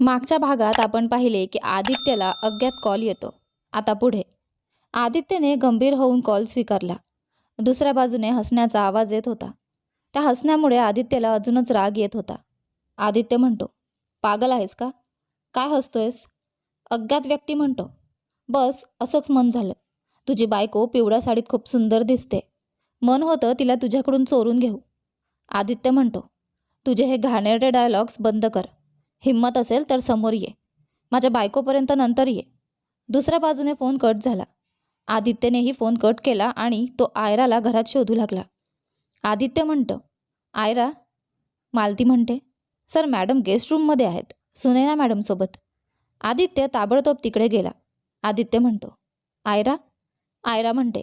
मागच्या भागात आपण पाहिले की आदित्यला अज्ञात कॉल येतो. आता पुढे. आदित्यने गंभीर होऊन कॉल स्वीकारला. दुसऱ्या बाजूने हसण्याचा आवाज येत होता. त्या हसण्यामुळे आदित्यला अजूनच राग येत होता. आदित्य म्हणतो पागल आहेस का? काय हसतोयस? अज्ञात व्यक्ती म्हणतो बस असंच मन झालं. तुझी बायको पिवळ्या साडीत खूप सुंदर दिसते. मन होतं तिला तुझ्याकडून चोरून घेऊ. आदित्य म्हणतो तुझे हे घाणेरडे डायलॉग्स बंद कर. हिंमत असेल तर समोर ये. माझ्या बायकोपर्यंत नंतर ये. दुसऱ्या बाजूने फोन कट झाला. आदित्यनेही फोन कट केला आणि तो आयराला घरात शोधू लागला. आदित्य म्हणतं आयरा मालती म्हणते सर मॅडम गेस्ट रूममध्ये आहेत. सुनैना मॅडमसोबत आदित्य ताबडतोब तिकडे गेला. आदित्य म्हणतो आयरा आयरा म्हणते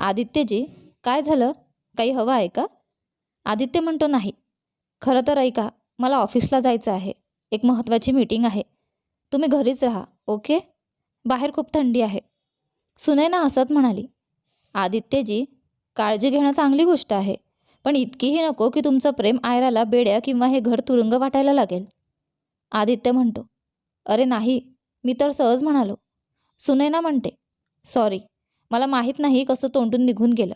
आदित्यजी काय झालं? काही हवं आहे का? आदित्य म्हणतो नाही. खरं तर ऐका मला ऑफिसला जायचं आहे. एक महत्त्वाची मीटिंग आहे. तुम्ही घरीच राहा ओके? बाहेर खूप थंडी आहे. सुनैना हसत म्हणाली आदित्यजी काळजी घेणं चांगली गोष्ट आहे पण इतकीही नको की तुमचं प्रेम आयराला बेड्या किंवा हे घर तुरुंग वाटायला लागेल. आदित्य म्हणतो अरे नाही मी तर सहज म्हणालो. सुनैना म्हणते सॉरी मला माहीत नाही कसं तोंडून निघून गेलं.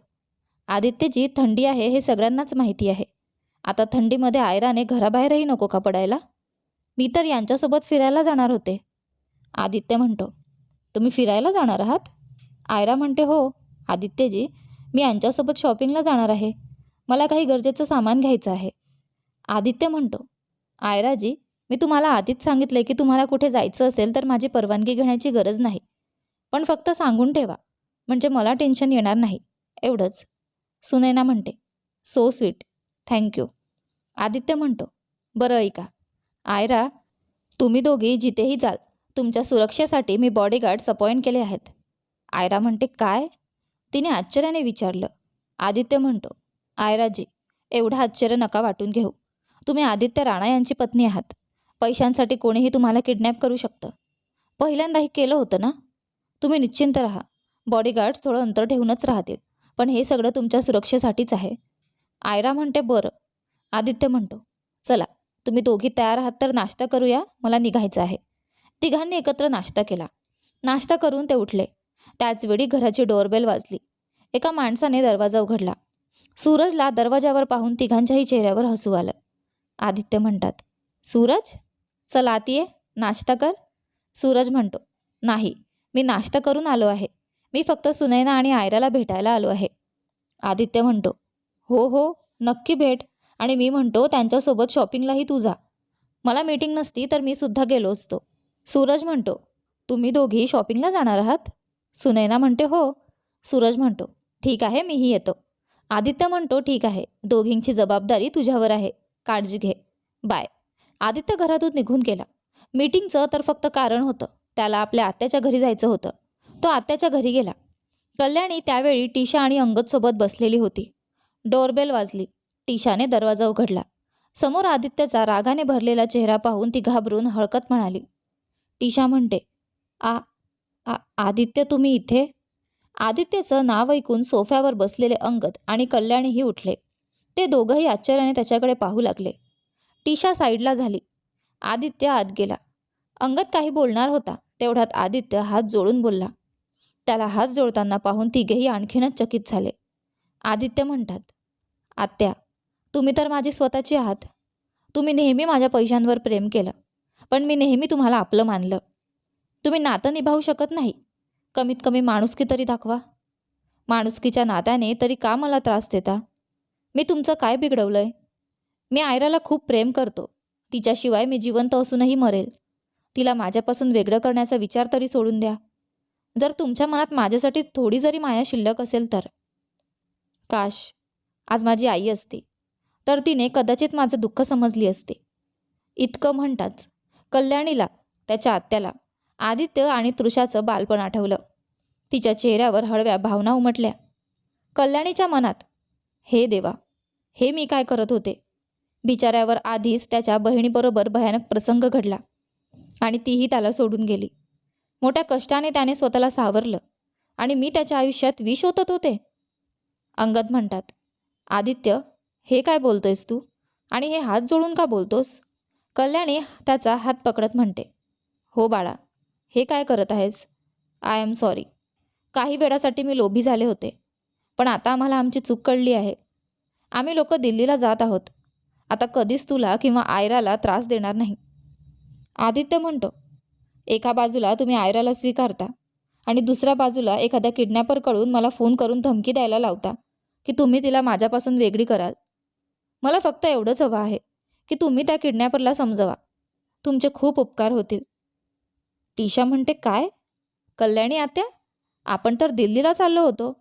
आदित्यजी थंडी आहे हे सगळ्यांनाच माहिती आहे. आता थंडीमध्ये आयराने घराबाहेरही नको का पडायला? मी तर यांच्यासोबत फिरायला जाणार होते. आदित्य म्हणतो तुम्ही फिरायला जाणार आहात? आयरा म्हणते हो आदित्यजी मी यांच्यासोबत शॉपिंगला जाणार आहे. मला काही गरजेचं सामान घ्यायचं आहे. आदित्य म्हणतो आयराजी मी तुम्हाला आधीच सांगितले की तुम्हाला कुठे जायचं असेल तर माझी परवानगी घेण्याची गरज नाही. पण फक्त सांगून ठेवा म्हणजे मला टेन्शन येणार नाही. एवढंच. सुनैना म्हणते सो स्वीट थँक्यू. आदित्य म्हणतो बरं ऐका आयरा तुम्ही दोघी जिथेही जाल तुमच्या सुरक्षेसाठी मी बॉडीगार्ड्स अपॉइंट केले आहेत. आयरा म्हणते काय? तिने आश्चर्याने विचारलं. आदित्य म्हणतो आयराजी एवढं आश्चर्य नका वाटून घेऊ. तुम्ही आदित्य राणा यांची पत्नी आहात. पैशांसाठी कोणीही तुम्हाला किडनॅप करू शकतं. पहिल्यांदाही केलं होतं ना? तुम्ही निश्चिंत राहा. बॉडीगार्ड्स थोडं अंतर ठेवूनच राहतील पण हे सगळं तुमच्या सुरक्षेसाठीच आहे. आयरा म्हणते बरं. आदित्य म्हणतो चला तुम्ही दोघी तयार आहात तर नाश्ता करूया मला निघायचं आहे. तिघांनी एकत्र नाश्ता केला. नाश्ता करून ते उठले. त्याचवेळी घराची डोअरबेल वाजली. एका माणसाने दरवाजा उघडला. सूरजला दरवाजावर पाहून तिघांच्याही चेहऱ्यावर हसू आलं. आदित्य म्हणतात सूरज चल आत ये नाश्ता कर. सूरज म्हणतो नाही मी नाश्ता करून आलो आहे. मी फक्त सुनैना आणि आयराला भेटायला आलो आहे. आदित्य म्हणतो हो हो नक्की भेट. आणि मी म्हणतो त्यांच्यासोबत शॉपिंगलाही तू जा. मला मीटिंग नसती तर मी सुद्धा गेलो असतो. सूरज म्हणतो तुम्ही दोघी शॉपिंगला जाणार आहात? सुनैना म्हणते हो. सूरज म्हणतो ठीक आहे मीही येतो. आदित्य म्हणतो ठीक आहे दोघींची जबाबदारी तुझ्यावर आहे. काळजी घे. बाय. आदित्य घरातून निघून गेला. मीटिंगचं तर फक्त कारण होतं. त्याला आपल्या आत्याच्या घरी जायचं होतं. तो आत्याच्या घरी गेला. कल्याणी त्यावेळी टीशा आणि अंगदसोबत बसलेली होती. डोरबेल वाजली. टीशाने दरवाजा उघडला. समोर आदित्यचा रागाने भरलेला चेहरा पाहून ती घाबरून हळकत म्हणाली टीशा म्हणते आ आ आदित्य तुम्ही इथे? आदित्यचं नाव ऐकून सोफ्यावर बसलेले अंगद आणि कल्याणीही उठले. ते दोघंही आश्चर्याने त्याच्याकडे पाहू लागले. टीशा साईडला झाली. आदित्य आत गेला. अंगद काही बोलणार होता तेवढ्यात आदित्य हात जोडून बोलला. त्याला हात जोडताना पाहून तिघेही आणखीनच चकित झाले. आदित्य म्हणतात आत्या तुम्ही तर माझी स्वतःची आहात. तुम्ही नेहमी माझ्या पैशांवर प्रेम केलं पण मी नेहमी तुम्हाला आपलं मानलं. तुम्ही नातं निभावू शकत नाही. कमीत कमी माणुसकी तरी दाखवा. माणुसकीच्या नात्याने तरी का मला त्रास देता? मी तुमचं काय बिघडवलं आहे मी आयराला खूप प्रेम करतो. तिच्याशिवाय मी जिवंत असूनही मरेल. तिला माझ्यापासून वेगळं करण्याचा विचार तरी सोडून द्या. जर तुमच्या मनात माझ्यासाठी थोडी जरी माया शिल्लक असेल तर. काश आज माझी आई असती. तर तिने कदाचित माझं दुःख समजली असते. इतकं म्हणताच कल्याणीला त्याच्या आत्याला आदित्य आणि तृषाचं बालपण आठवलं. तिच्या चेहऱ्यावर हळव्या भावना उमटल्या. कल्याणीच्या मनात हे देवा हे मी काय करत होते बिचाऱ्यावर आधीच त्याच्या बहिणीबरोबर भयानक प्रसंग घडला आणि तीही त्याला सोडून गेली. मोठ्या कष्टाने त्याने स्वतःला सावरलं आणि मी त्याच्या आयुष्यात विष ओतत होते. अंगद म्हणतात आदित्य हे काय बोलतोयस तू? आणि हे हात जोडून का बोलतोस? कल्याणी त्याचा हात पकडत म्हणते. हो बाळा हे काय करत आहेस? आय एम सॉरी काही वेळासाठी मी लोभी झाले होते. पण आता आम्हाला आमची चूक कळली आहे. आम्ही लोक दिल्लीला जात आहोत. आता कधीच तुला किंवा आयराला त्रास देणार नाही. आदित्य म्हणतो एका बाजूला तुम्ही आयराला स्वीकारता आणि दुसऱ्या बाजूला एखाद्या किडनॅपरकडून मला फोन करून धमकी द्यायला लावता की तुम्ही तिला माझ्यापासून वेगळी कराल. मला फक्त एवढंच हवं आहे की तुम्ही त्या किडनॅपरला समजवा. तुमचे खूप उपकार होतील. टीशा म्हणते काय? कल्याणी आत्या? आपण तर दिल्लीला चाललो होतो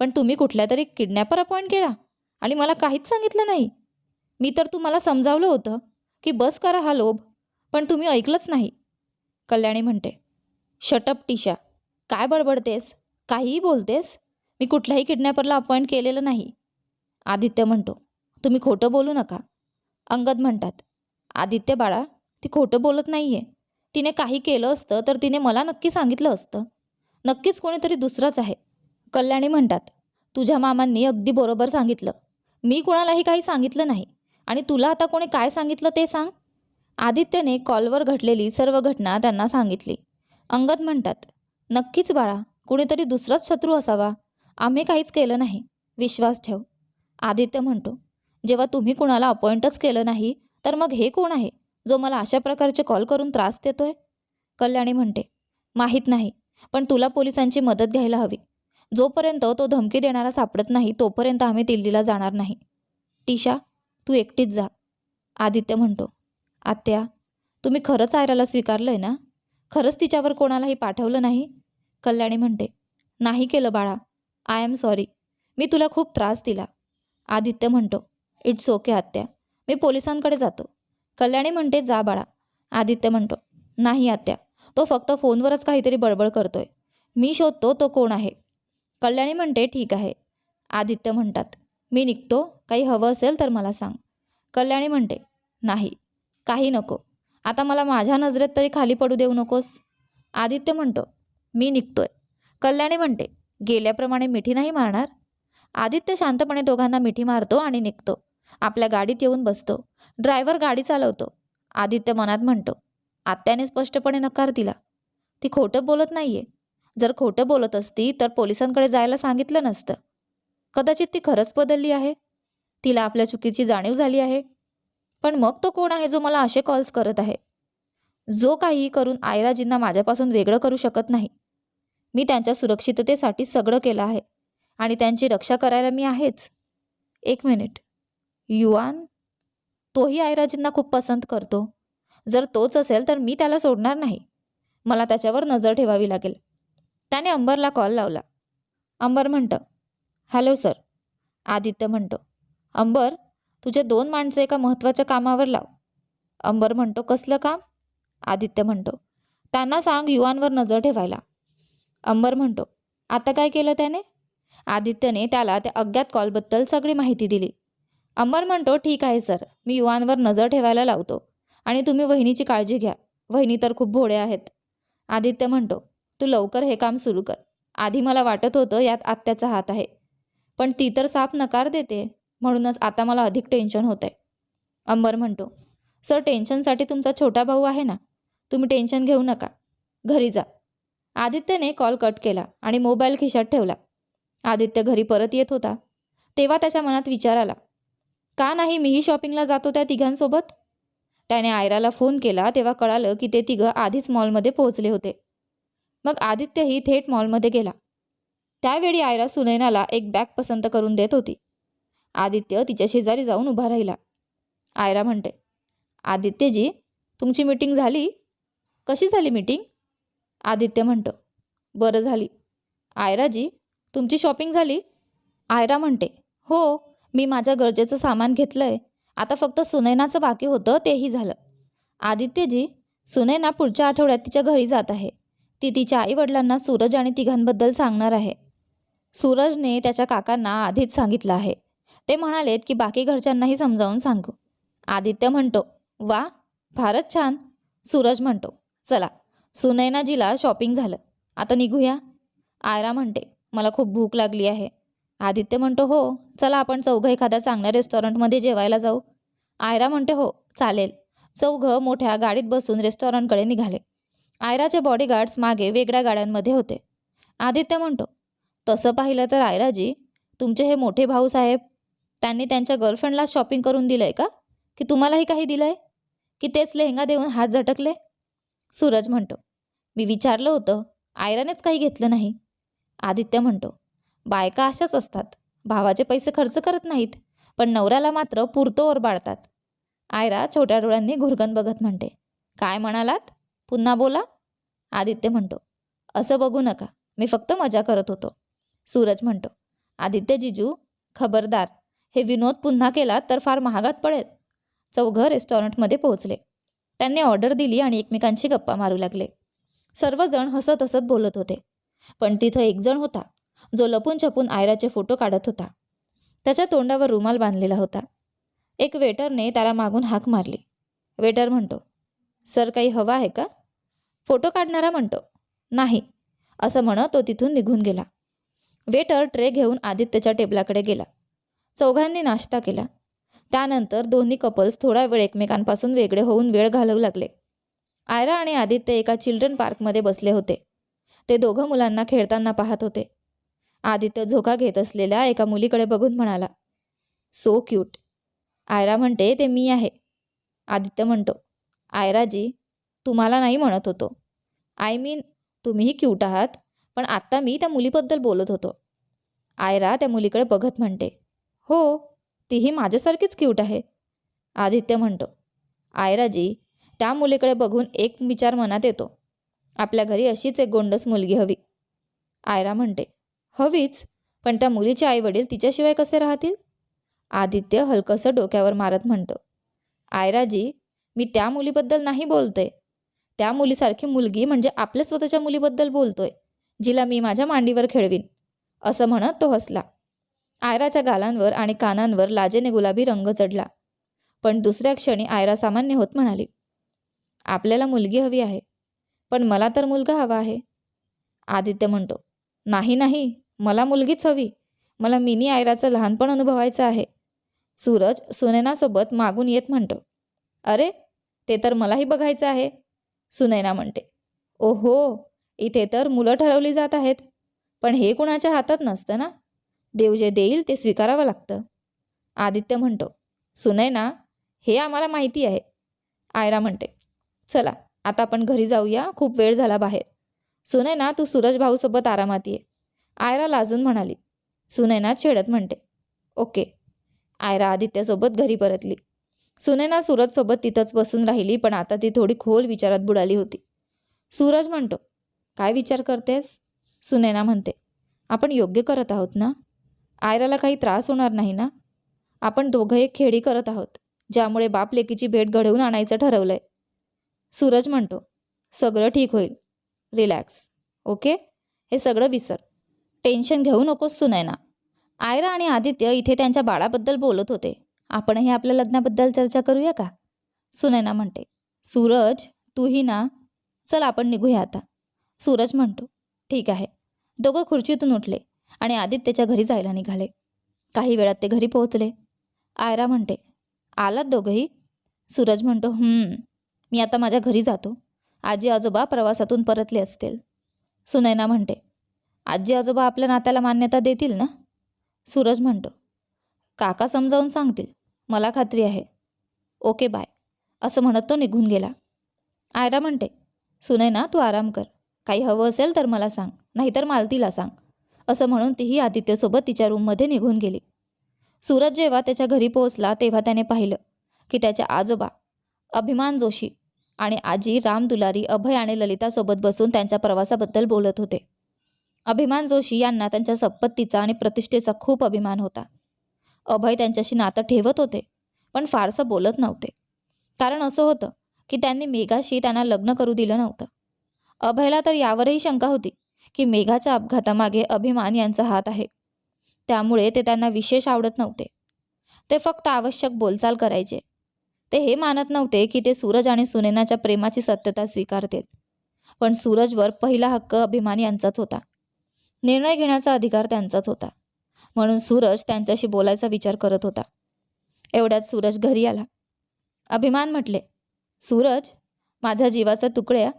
पण तुम्ही कुठल्या तरी किडनॅपर अपॉइंट केला आणि मला काहीच सांगितलं नाही. मी तर तुम्हाला समजावलं होतं की बस करा हा लोभ पण तुम्ही ऐकलंच नाही. कल्याणी म्हणते शटअप टीशा. काय बडबडतेस? काहीही बोलतेस? मी कुठल्याही किडनॅपरला अपॉइंट केलेलं नाही. आदित्य म्हणतो तुम्ही खोटं बोलू नका. अंगद म्हणतात आदित्य बाळा ती खोटं बोलत नाही आहे तिने काही केलं असतं तर तिने मला नक्की सांगितलं असतं. नक्कीच कोणीतरी दुसरंच आहे. कल्याणी म्हणतात तुझ्या मामांनी अगदी बरोबर सांगितलं. मी कुणालाही काही सांगितलं नाही. आणि तुला आता कोणी काय सांगितलं ते सांग. आदित्यने कॉलवर घडलेली सर्व घटना त्यांना सांगितली. अंगद म्हणतात नक्कीच बाळा कुणीतरी दुसराच शत्रू असावा. आम्ही काहीच केलं नाही. विश्वास ठेव. आदित्य म्हणतो जेव्हा तुम्ही कुणाला अपॉइंटच केलं नाही तर मग हे कोण आहे जो मला अशा प्रकारचे कॉल करून त्रास देतोय? कल्याणी म्हणते माहीत नाही पण तुला पोलिसांची मदत घ्यायला हवी. जोपर्यंत तो धमकी देणारा सापडत नाही तोपर्यंत आम्ही दिल्लीला जाणार नाही. टीशा तू एकटीच जा आदित्य म्हणतो. आत्या तुम्ही खरंच आयराला स्वीकारलंय ना? खरंच तिच्यावर कोणालाही पाठवलं नाही? कल्याणी म्हणते. नाही केलं बाळा. I am sorry. मी तुला खूप त्रास दिला आदित्य म्हणतो. इट्स ओके आत्या. मी पोलिसांकडे जातो. कल्याणी म्हणते जा बाळा. आदित्य म्हणतो नाही आत्या. तो फक्त फोनवरच काहीतरी बडबड करतोय. मी शोधतो तो कोण आहे. कल्याणी म्हणते ठीक आहे. आदित्य म्हणतात मी निघतो. काही हवं असेल तर मला सांग. कल्याणी म्हणते नाही काही नको. आता मला माझ्या नजरेत तरी खाली पडू देऊ नकोस. आदित्य म्हणतो मी निघतोय. कल्याणी म्हणते गेल्याप्रमाणे मिठी नाही मारणार? आदित्य शांतपणे दोघांना मिठी मारतो आणि निघतो. आपल्या गाडीत येऊन बसतो. ड्रायव्हर गाडी चालवतो. आदित्य मनात म्हणतो आत्याने स्पष्टपणे नकार दिला. ती खोटं बोलत नाहीये. जर खोटं बोलत असती तर पोलिसांकडे जायला सांगितलं नसतं. कदाचित ती खरंच बदलली आहे? तिला आपल्या चुकीची जाणीव झाली आहे? पण मग तो कोण आहे जो मला असे कॉल्स करत आहे? जो काही करून आयराजींना माझ्यापासून वेगळं करू शकत नाही. मी त्यांच्या सुरक्षिततेसाठी सगळं केलं आहे. आणि त्यांची रक्षा करायला मी आहेच. एक मिनिट युवान तोही आयराजींना खूप पसंत करतो. जर तोच असेल तर मी त्याला सोडणार नाही. मला त्याच्यावर नजर ठेवावी लागेल. त्याने अंबरला कॉल लावला. अंबर म्हणतं हॅलो सर. आदित्य म्हणतो अंबर तुझे दोन माणसं एका महत्त्वाच्या कामावर लाव. अंबर म्हणतो कसलं काम? आदित्य म्हणतो त्यांना सांग युवांवर नजर ठेवायला. अंबर म्हणतो आता काय केलं त्याने? आदित्यने त्याला त्या अज्ञात कॉलबद्दल सगळी माहिती दिली. अंबर म्हणतो ठीक आहे सर. मी युवांवर नजर ठेवायला लावतो. आणि तुम्ही वहिनीची काळजी घ्या. वहिनी तर खूप भोळे आहेत. आदित्य म्हणतो तू लवकर हे काम सुरू कर. आधी मला वाटत होतं यात आत्याचा हात आहे. पण ती तर साफ नकार देते. म्हणूनच आता मला अधिक टेन्शन होत आहे अंबर म्हणतो सर टेन्शनसाठी तुमचा छोटा भाऊ आहे ना? तुम्ही टेन्शन घेऊ नका. घरी जा. आदित्यने कॉल कट केला आणि मोबाईल खिशात ठेवला. आदित्य घरी परत येत होता. तेव्हा त्याच्या मनात विचार आला. का नाही मीही शॉपिंगला जातो त्या तिघांसोबत? त्याने आयराला फोन केला तेव्हा कळालं की ते तिघं आधीच मॉलमध्ये पोहोचले होते. मग आदित्यही थेट मॉलमध्ये गेला. त्यावेळी आयरा सुनैनाला एक बॅग पसंत करून देत होती. आदित्य तिच्या शेजारी जाऊन उभा राहिला. आयरा म्हणते आदित्यजी तुमची मीटिंग झाली? कशी झाली मीटिंग? आदित्य म्हणतो बरं झाली. आयराजी तुमची शॉपिंग झाली? आयरा म्हणते हो मी माझ्या गरजेचं सामान घेतलं आहे आता फक्त सुनैनाचं बाकी होतं तेही झालं. आदित्यजी सुनैना पुढच्या आठवड्यात तिच्या घरी जात आहे. ती तिच्या आईवडिलांना सूरज आणि तिघांबद्दल सांगणार आहे. सूरजने त्याच्या काकांना आधीच सांगितलं आहे. ते म्हणालेत की बाकी घरच्यांनाही समजावून सांगू. आदित्य म्हणतो वा फारच छान. सूरज म्हणतो चला सुनैनाजीला शॉपिंग झालं. आता निघूया. आयरा म्हणते मला खूप भूक लागली आहे. आदित्य म्हणतो हो चला आपण चौघं एखाद्या चांगल्या रेस्टॉरंटमध्ये जेवायला जाऊ. आयरा म्हणते हो चालेल. चौघं मोठ्या गाडीत बसून रेस्टॉरंटकडे निघाले. आयराचे बॉडीगार्ड्स मागे वेगळ्या गाड्यांमध्ये होते. आदित्य म्हणतो तसं पाहिलं तर आयराजी तुमचे हे मोठे भाऊ साहेब त्यांनी त्यांच्या गर्लफ्रेंडला शॉपिंग करून दिलं आहे का? की तुम्हालाही काही दिलं आहे की तेच लेहंगा देऊन हात झटकले? सूरज म्हणतो मी विचारलं होतं आयरानेच काही घेतलं नाही. आदित्य म्हणतो बायका अशाच असतात. भावाचे पैसे खर्च करत नाहीत पण नवऱ्याला मात्र पुरतोवर बाळतात. आयरा छोट्या डोळ्यांनी घुरगन बघत म्हणते काय म्हणालात? पुन्हा बोला. आदित्य म्हणतो असं बघू नका मी फक्त मजा करत होतो. सूरज म्हणतो आदित्य जिजू खबरदार हे विनोद पुन्हा केला तर फार महागात पडेल. चौघं रेस्टॉरंटमध्ये पोहोचले. त्यांनी ऑर्डर दिली आणि एकमेकांशी गप्पा मारू लागले. सर्वजण हसत हसत बोलत होते पण तिथं एकजण होता जो लपून छपून आयराचे फोटो काढत होता. त्याच्या तोंडावर रुमाल बांधलेला होता. एक वेटरने त्याला मागून हाक मारली. वेटर म्हणतो सर काही हवा आहे का? फोटो काढणारा म्हणतो नाही असं म्हणत तो तिथून निघून गेला. वेटर ट्रे घेऊन आदित्यच्या टेबलाकडे गेला. चौघांनी नाश्ता केला. त्यानंतर दोन्ही कपल्स थोडा वेळ एकमेकांपासून वेगळे होऊन वेळ घालवू लागले. आयरा आणि आदित्य एका चिल्ड्रन पार्कमध्ये बसले होते. ते दोघं मुलांना खेळताना पाहत होते. आदित्य झोका घेत असलेल्या एका मुलीकडे बघून म्हणाला सो क्यूट आयरा म्हणते ते मी आहे. आदित्य म्हणतो आयराजी तुम्हाला नाही म्हणत होतो. आय मीन तुम्हीही क्यूट आहात पण आत्ता मी त्या मुलीबद्दल बोलत होतो. आयरा त्या मुलीकडे बघत म्हणते हो तीही माझ्यासारखीच क्यूट आहे. आदित्य म्हणतो आयराजी त्या मुलीकडे बघून एक विचार मनात येतो. आपल्या घरी अशीच एक गोंडस मुलगी हवी. आयरा म्हणते हवीच पण त्या मुलीचे आईवडील तिच्याशिवाय कसे राहतील? आदित्य हलकसं डोक्यावर मारत म्हणतो. आयराजी मी त्या मुलीबद्दल नाही बोलते. त्या मुलीसारखी मुलगी म्हणजे आपल्या स्वतःच्या मुलीबद्दल बोलतोय जिला मी माझ्या मांडीवर खेळवीन असं म्हणत तो हसला. आयराच्या गालांवर आणि कानांवर लाजेने गुलाबी रंग चढला. पण दुसऱ्या क्षणी आयरा सामान्य होत म्हणाली आपल्याला मुलगी हवी आहे पण मला तर मुलगा हवा आहे. आदित्य म्हणतो नाही नाही मला मुलगीच हवी. मला मिनी आयराचं लहानपण अनुभवायचं आहे. सूरज सुनैनासोबत मागून येत म्हणतो. अरे ते तर मलाही बघायचं आहे सुनैना म्हणते. ओहो इथे तर मुलं ठरवली जात आहेत. पण हे कुणाच्या हातात नसतं ना? देव जे देईल ते स्वीकारावं लागतं. आदित्य म्हणतो सुनैना हे आम्हाला माहिती आहे. आयरा म्हणते चला आता आपण घरी जाऊया खूप वेळ झाला बाहेर. सुनैना तू सूरज भाऊसोबत आरामात ये. आयरा लाजून म्हणाली. सुनैना छेडत म्हणते. ओके. आयरा आदित्यसोबत घरी परतली. सुनैना सूरजसोबत तिथंच बसून राहिली पण आता ती थोडी खोल विचारात बुडाली होती. सूरज म्हणतो काय विचार करतेस? सुनैना म्हणते आपण योग्य करत आहोत ना? आयराला काही त्रास होणार नाही ना? आपण दोघं एक खेळी करत आहोत ज्यामुळे बाप लेकीची भेट घडवून आणायचं ठरवलंय. सूरज म्हणतो सगळं ठीक होईल. रिलॅक्स. ओके? हे सगळं विसर. टेन्शन घेऊ नकोस तू ना आयरा आणि आदित्य इथे त्यांच्या बाळाबद्दल बोलत होते. आपणही आपल्या लग्नाबद्दल चर्चा करूया का? सुनैना म्हणते. सूरज तूही ना? चल आपण निघूया आता. सूरज म्हणतो. ठीक आहे. दोघं खुर्चीतून उठले आणि आदित्यच्या घरी जायला निघाले. काही वेळात ते घरी पोहोचले. आयरा म्हणते आलात दोघंही? सूरज म्हणतो मी आता माझ्या घरी जातो. आजी आजोबा प्रवासातून परतले असतील. सुनैना म्हणते आजी आजोबा आपल्या नात्याला मान्यता देतील ना? सूरज म्हणतो. काका समजावून सांगतील. मला खात्री आहे. Okay bye. असं म्हणत तो निघून गेला. आयरा म्हणते सुने ना तू आराम कर. काही हवं असेल तर मला सांग. नाहीतर मालतीला सांग. असं म्हणून तीही आदित्यसोबत तिच्या रूममध्ये निघून गेली. सूरज जेव्हा त्याच्या घरी पोहोचला तेव्हा त्याने पाहिलं की त्याचे आजोबा अभिमान जोशी आणि आजी राम दुलारी अभय आणि ललितासोबत बसून त्यांच्या प्रवासाबद्दल बोलत होते. अभिमान जोशी यांना त्यांच्या संपत्तीचा आणि प्रतिष्ठेचा खूप अभिमान होता. अभय त्यांच्याशी नातं ठेवत होते पण फारसं बोलत नव्हते. कारण असं होतं की त्यांनी मेघाशी त्यांना लग्न करू दिलं नव्हतं. अभयला तर यावरही शंका होती की मेघाच्या अपघातामागे अभिमान यांचा हात आहे. त्यामुळे ते त्यांना विशेष आवडत नव्हते. ते फक्त आवश्यक बोलचाल करायचे. ते हे मानत नव्हते की ते सूरज आणि सुनेनाच्या प्रेमाची सत्यता स्वीकारतील. पण सूरजवर पहिला हक्क अभिमान यांचाच होता. निर्णय घेण्याचा अधिकार त्यांचाच होता. म्हणून सूरज त्यांच्याशी बोलायचा विचार करत होता. एवढ्यात सूरज घरी आला. अभिमान म्हटले सूरज माझ्या जीवाचा तुकड्या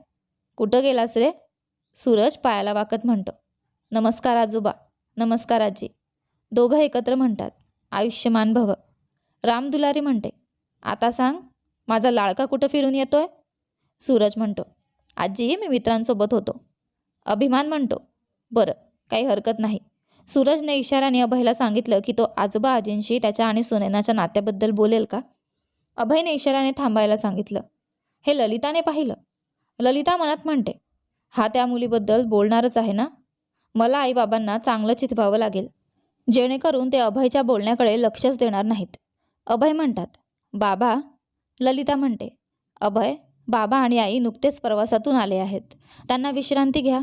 कुठं गेलास रे? सूरज पायाला वाकत म्हणतो नमस्कार आजोबा नमस्कार आजी. दोघं एकत्र म्हणतात आयुष्यमान भव. राम दुलारी म्हणते आता सांग माझा लाडका कुठं फिरून येतोय? सूरज म्हणतो आजी मी मित्रांसोबत होतो. अभिमान म्हणतो बरं काही हरकत नाही. सूरजने इशाऱ्याने अभयला सांगितलं की तो आजोबा आजींशी त्याच्या आणि सुनैनाच्या नात्याबद्दल बोलेल का? अभयने इशाऱ्याने थांबायला सांगितलं. हे ललिताने पाहिलं. ललिता मनात म्हणते हा त्या मुलीबद्दल बोलणारच आहे ना? मला आईबाबांना चांगलं चितवावं लागेल. जेणेकरून ते अभयच्या बोलण्याकडे लक्षच देणार नाहीत. अभय म्हणतात बाबा ललिता म्हणते अभय बाबा आणि आई नुकतेच प्रवासातून आले आहेत. त्यांना विश्रांती घ्या.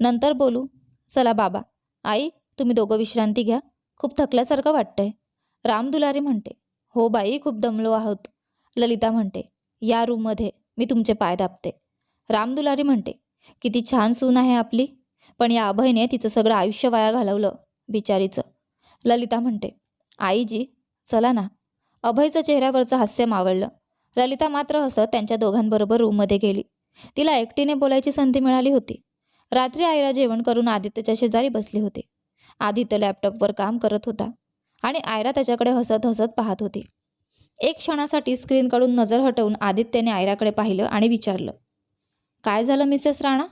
नंतर बोलू. चला बाबा. आई तुम्ही दोघं विश्रांती घ्या. खूप थकल्यासारखं वाटतंय. राम दुलारी म्हणते हो बाई खूप दमलो आहोत. ललिता म्हणते या रूममध्ये मी तुमचे पाय दाबते. राम दुलारी म्हणते किती छान सून आहे आपली. पण या अभयने तिचं सगळं आयुष्य वाया घालवलं. बिचारीचं. ललिता म्हणते आईजी चला ना. अभयचं चेहऱ्यावरचं हास्य मावळलं. ललिता मात्र हसत त्यांच्या दोघांबरोबर रूममध्ये गेली. तिला एकटीने बोलायची संधी मिळाली होती. रात्री आईला जेवण करून आदित्यच्या शेजारी बसले होते. आदित्य लॅपटॉपवर काम करत होता आणि आयरा त्याच्याकडे हसत हसत पाहत होती. एक क्षणासाठी स्क्रीनकडून नजर हटवून आदित्यने आयराकडे पाहिलं आणि विचारलं काय झालं मिसेस राणा?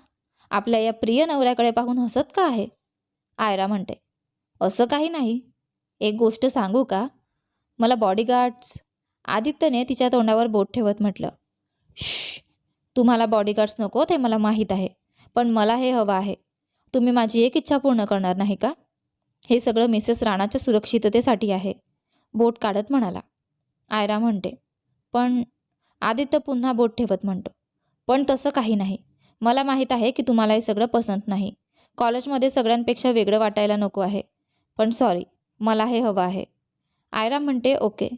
आपल्या या प्रिय नवऱ्याकडे पाहून हसत का आहे? आयरा म्हणते असं काही नाही. एक गोष्ट सांगू का? मला बॉडीगार्ड्स आदित्यने तिच्या तोंडावर बोट ठेवत म्हटलं श तुम्हाला बॉडीगार्ड्स नको ते मला माहीत आहे. पण मला हे हवं आहे. तुम्ही माझी एक इच्छा पूर्ण करणार नाही का? हे सगळं मिसेस राणाच्या सुरक्षिततेसाठी आहे. बोट काढत म्हणाला. आयरा म्हणते. पण आदित्य पुन्हा बोट ठेवत म्हणतो. पण तसं काही नाही. मला माहीत आहे की तुम्हाला हे सगळं पसंत नाही. कॉलेजमध्ये सगळ्यांपेक्षा वेगळं वाटायला नको आहे. पण सॉरी मला हे हवं आहे. आयरा म्हणते ओके.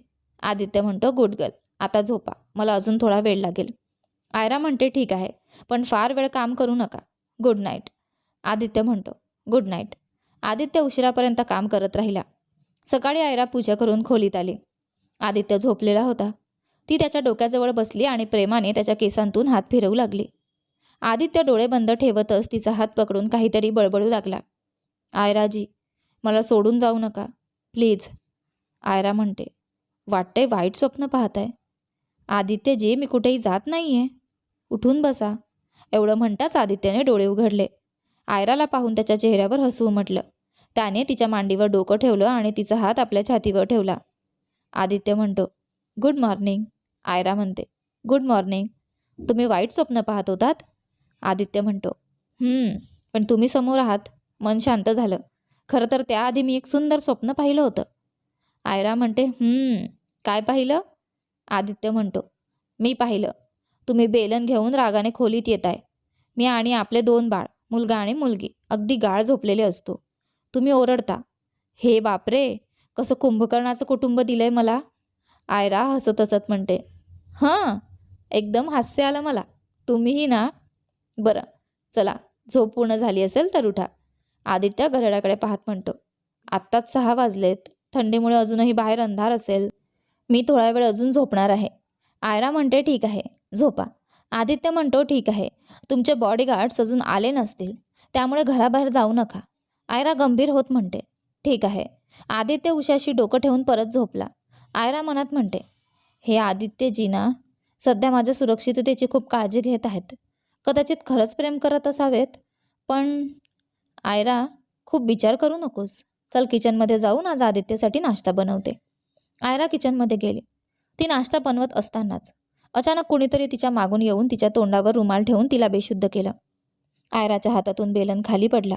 आदित्य म्हणतो गुड गर्ल आता झोपा. मला अजून थोडा वेळ लागेल. आयरा म्हणते ठीक आहे. पण फार वेळ काम करू नका. Good night. आदित्य म्हणतो गुड नाईट. आदित्य उशिरापर्यंत काम करत राहिला. सकाळी आयरा पूजा करून खोलीत आली. आदित्य झोपलेला होता. ती त्याच्या डोक्याजवळ बसली आणि प्रेमाने त्याच्या केसांतून हात फिरवू लागली. आदित्य डोळे बंद ठेवतच तिचा हात पकडून काहीतरी बळबळू लागला. आयराजी मला सोडून जाऊ नका. प्लीज. आयरा म्हणते वाटतंय वाईट स्वप्न पाहताय. आदित्यजी मी कुठेही जात नाही आहे उठून बसा. एवढं म्हणताच आदित्यने डोळे उघडले. आयराला पाहून त्याच्या चेहऱ्यावर हसू उमटलं. त्याने तिच्या मांडीवर डोकं ठेवलं आणि तिचा हात आपल्या छातीवर ठेवला. आदित्य म्हणतो गुड मॉर्निंग. आयरा म्हणते गुड मॉर्निंग. तुम्ही वाईट स्वप्न पाहत होतात? आदित्य म्हणतो पण तुम्ही समोर आहात. मन शांत झालं. खरं तर त्याआधी मी एक सुंदर स्वप्न पाहिलं होतं. आयरा म्हणते काय पाहिलं? आदित्य म्हणतो मी पाहिलं. तुम्ही बेलन घेऊन रागाने खोलीत येत आहे मी आणि आपले दोन बाळ मुलगा आणि मुलगी अगदी गाळ झोपलेले असतो. तुम्ही ओरडता. हे बापरे! कसं कुंभकर्णाचं कुटुंब दिलंय मला? आयरा हसत हसत म्हणते. हां एकदम हास्य आलं मला. तुम्हीही ना? बरं चला झोप पूर्ण झाली असेल तर उठा. आदित्य घरड्याकडे पाहत म्हणतो. आत्ताच सहा वाजलेत. थंडीमुळे अजूनही बाहेर अंधार असेल. मी थोडा वेळ अजून झोपणार आहे. आयरा म्हणते ठीक आहे. झोपा. आदित्य म्हणतो ठीक आहे. तुमचे बॉडीगार्ड्स अजून आले नसतील. त्यामुळे घराबाहेर जाऊ नका. आयरा गंभीर होत म्हणते ठीक आहे. आदित्य उशाशी डोकं ठेवून परत झोपला. आयरा मनात म्हणते हे आदित्यजी ना सध्या माझ्या सुरक्षिततेची खूप काळजी घेत आहेत. कदाचित खरंच प्रेम करत असावेत पण आयरा खूप विचार करू नकोस. चल किचनमध्ये जाऊन आज आदित्यसाठी नाश्ता बनवते. आयरा किचनमध्ये गेली. ती नाश्ता बनवत असतानाच अचानक कुणीतरी तिच्या मागून येऊन तिच्या तोंडावर रुमाल ठेवून तिला बेशुद्ध केलं. आयराच्या हातातून बेलन खाली पडला.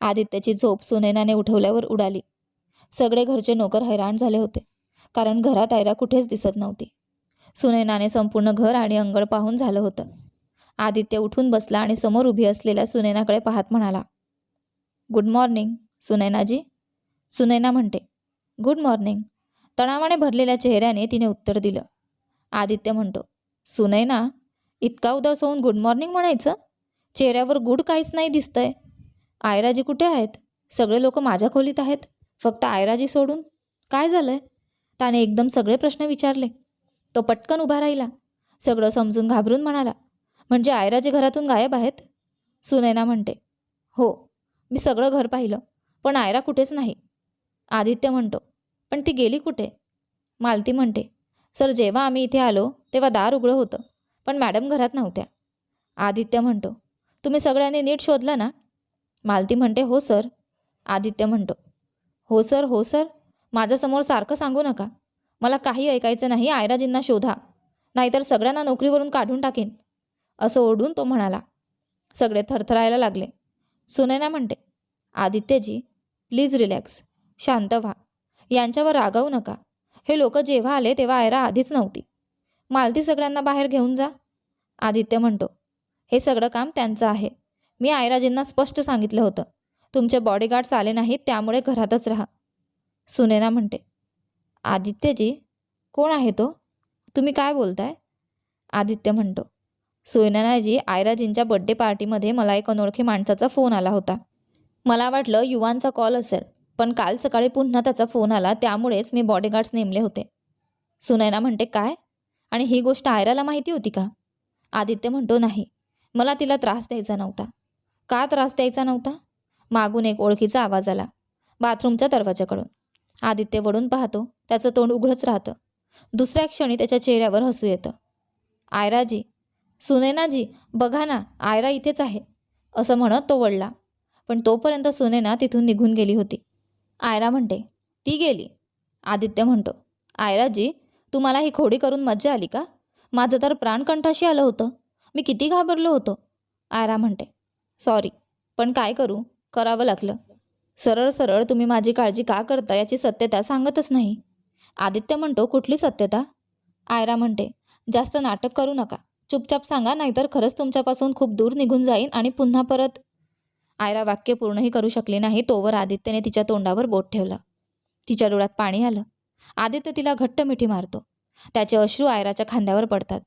आदित्याची झोप सुनैनाने उठवल्यावर उडाली. सगळे घरचे नोकर हैराण झाले होते कारण घरात आयरा कुठेच दिसत नव्हती. सुनैनाने संपूर्ण घर आणि अंगण पाहून झालं होतं. आदित्य उठून बसला आणि समोर उभी असलेल्या सुनैनाकडे पाहत म्हणाला गुड मॉर्निंग सुनैनाजी. सुनैना म्हणते गुड मॉर्निंग. तणावाने भरलेल्या चेहऱ्याने तिने उत्तर दिलं आदित्य म्हणतो सुनैना इतका उदास होऊन गुड मॉर्निंग म्हणायचं? चेहऱ्यावर गुड काहीच नाही दिसतंय. आयराजी कुठे आहेत? सगळे लोक माझ्या खोलीत आहेत. फक्त आयराजी सोडून? काय झालंय? त्याने एकदम सगळे प्रश्न विचारले. तो पटकन उभा राहिला. सगळं समजून घाबरून म्हणाला म्हणजे आयराजी घरातून गायब आहेत? सुनैना म्हणते हो मी सगळं घर पाहिलं पण आयरा कुठेच नाही. आदित्य म्हणतो पण ती गेली कुठे? मालती म्हणते सर जेव्हा आम्ही इथे आलो तेव्हा दार उघडं होतं पण मॅडम घरात नव्हत्या. आदित्य म्हणतो तुम्ही सगळ्यांनी नीट शोधलं ना? मालती म्हणते हो सर. आदित्य म्हणतो हो सर हो सर. माझ्यासमोर सारखं सांगू नका. मला काही ऐकायचं नाही आयराजींना शोधा. नाहीतर सगळ्यांना नोकरीवरून काढून टाकेन. असं ओढून तो म्हणाला. सगळे थरथरायला लागले. सुनैना म्हणते आदित्यजी प्लीज रिलॅक्स. शांत व्हा. यांच्यावर रागावू नका. हे लोक जेव्हा आले तेव्हा आयरा आधीच नव्हती. मालती सगळ्यांना बाहेर घेऊन जा. आदित्य म्हणतो हे सगळं काम त्यांचं आहे. मी आयराजींना स्पष्ट सांगितलं होतं. तुमचे बॉडीगार्ड्स आले नाहीत त्यामुळे घरातच राहा. सुनेना म्हणते आदित्यजी कोण आहे तो? तुम्ही काय बोलताय? आदित्य म्हणतो सुनेनाजी आयराजींच्या बड्डे पार्टीमध्ये मला एक अनोळखी माणसाचा फोन आला होता. मला वाटलं युवांचा कॉल असेल. पण काल सकाळी पुन्हा त्याचा फोन आला त्यामुळेच मी बॉडीगार्ड्स नेमले होते. सुनैना म्हणते काय? आणि ही गोष्ट आयराला माहिती होती का? आदित्य म्हणतो नाही. मला तिला त्रास द्यायचा नव्हता. का त्रास द्यायचा नव्हता? मागून एक ओळखीचा आवाज आला बाथरूमच्या दरवाजाकडून आदित्य वळून पाहतो त्याचं तोंड उघडंच राहतं. दुसऱ्या क्षणी त्याच्या चेहऱ्यावर हसू येतं. आयराजी सुनेनाजी बघा ना आयरा इथेच आहे. असं म्हणत तो वळला. पण तोपर्यंत सुनैना तिथून निघून गेली होती. आयरा म्हणते ती गेली. आदित्य म्हणतो आयराजी तुम्हाला ही खोडी करून मज्जा आली का? माझं तर प्राणकंठाशी आलं होतं. मी किती घाबरलो होतो. आयरा म्हणते सॉरी पण काय करू? करावं लागलं. सरळ सरळ तुम्ही माझी काळजी का करता याची सत्यता सांगतच नाही. आदित्य म्हणतो कुठली सत्यता? आयरा म्हणते जास्त नाटक करू नका. चुपचाप सांगा नाहीतर खरंच तुमच्यापासून खूप दूर निघून जाईन आणि पुन्हा परत आयरा वाक्य पूर्णही करू शकली नाही तोवर आदित्यने तिच्या तोंडावर बोट ठेवलं. तिच्या डोळ्यात पाणी आलं. आदित्य तिला घट्ट मिठी मारतो. त्याचे अश्रू आयराच्या खांद्यावर पडतात.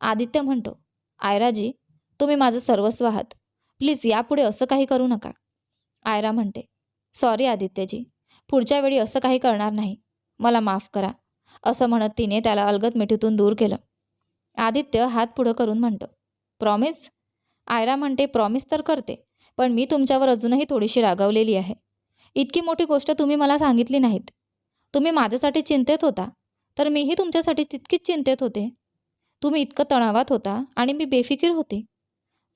आदित्य म्हणतो आयराजी तुम्ही माझं सर्वस्व आहात. प्लीज यापुढे असं काही करू नका. आयरा म्हणते सॉरी आदित्यजी पुढच्या वेळी असं काही करणार नाही. मला माफ करा असं म्हणत तिने त्याला अलगद मिठीतून दूर केलं. आदित्य हात पुढं करून म्हणतो प्रॉमिस आयरा म्हणते प्रॉमिस तर करते. पण मी तुमच्यावर अजूनही थोडीशी रागावलेली आहे. इतकी मोठी गोष्ट तुम्ही मला सांगितली नाहीत. तुम्ही माझ्यासाठी चिंतेत होता तर मीही तुमच्यासाठी तितकीच चिंतेत होते. तुम्ही इतकं तणावात होता आणि मी बेफिकीर होते.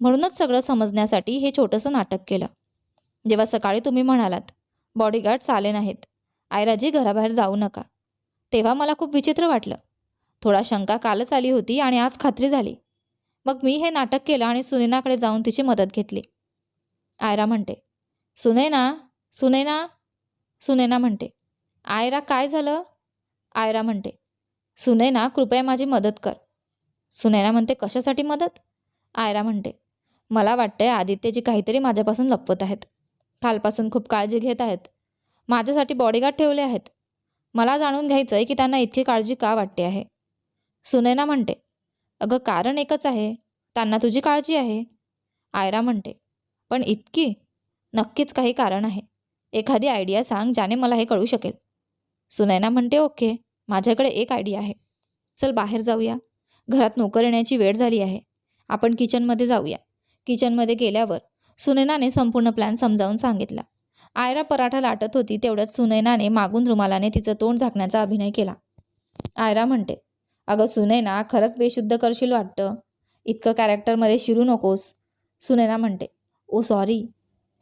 म्हणूनच सगळं समजण्यासाठी हे छोटंसं नाटक केलं. जेव्हा सकाळी तुम्ही म्हणालात बॉडीगार्ड्स आले नाहीत. आयराजी घराबाहेर जाऊ नका. तेव्हा मला खूप विचित्र वाटलं. थोडा शंका कालच आली होती आणि आज खात्री झाली. मग मी हे नाटक केलं आणि सुनीनाकडे जाऊन तिची मदत घेतली. आयरा म्हणते. सुनैना सुनैना सुनैना म्हणते. आयरा काय झालं? आयरा म्हणते. सुनैना कृपया माझी मदत कर. सुनैना म्हणते कशासाठी मदत? आयरा म्हणते. मला वाटतंय आदित्यजी काहीतरी माझ्यापासून लपवत आहेत. कालपासून खूप काळजी घेत आहेत. माझ्यासाठी बॉडीगार्ड ठेवले आहेत. मला जाणून घ्यायचं आहे की त्यांना इतकी काळजी का वाटते आहे? सुनैना म्हणते अगं कारण एकच आहे. त्यांना तुझी काळजी आहे. आयरा म्हणते पण इतकी नक्कीच काही कारण आहे. एखादी आयडिया सांग ज्याने मला हे कळू शकेल. सुनैना म्हणते ओके माझ्याकडे एक आयडिया आहे. चल बाहेर जाऊया. घरात नोकर येण्याची वेळ झाली आहे. आपण किचनमध्ये जाऊया. किचनमध्ये गेल्यावर सुनैनाने संपूर्ण प्लॅन समजावून सांगितला. आयरा पराठा लाटत होती तेवढ्यात सुनैनाने मागून रुमालाने तिचं तोंड झाकण्याचा अभिनय केला. आयरा म्हणते अगं सुनैना खरंच बेशुद्ध करशील वाटतं. इतकं कॅरेक्टरमध्ये शिरू नकोस. सुनैना म्हणते ओ सॉरी.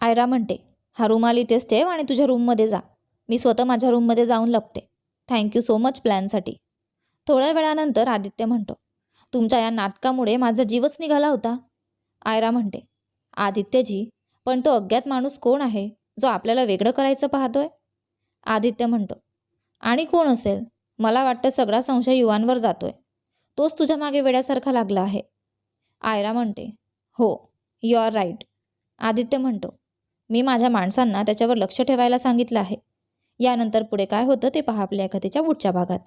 आयरा म्हणते हा रुमाल इथेच ठेव आणि तुझ्या रूममध्ये जा. मी स्वतः माझ्या रूममध्ये जाऊन लपते. थँक्यू सो मच प्लॅनसाठी. थोड्या वेळानंतर आदित्य म्हणतो तुमच्या या नाटकामुळे माझा जीवच निघाला होता. आयरा म्हणते आदित्यजी पण तो अज्ञात माणूस कोण आहे जो आपल्याला वेगळं करायचं पाहतोय? आदित्य म्हणतो आणि कोण असेल? मला वाटतं सगळा संशय युवांवर जातोय. तोच तुझ्या मागे वेड्यासारखा लागला आहे. आयरा म्हणते हो यू आर राईट आदित्य म्हणतो मी माझ्या माणसांना त्याच्यावर लक्ष ठेवायला सांगितलं आहे. यानंतर पुढे काय होतं ते पहा आपल्या कथेच्या पुढच्या भागात.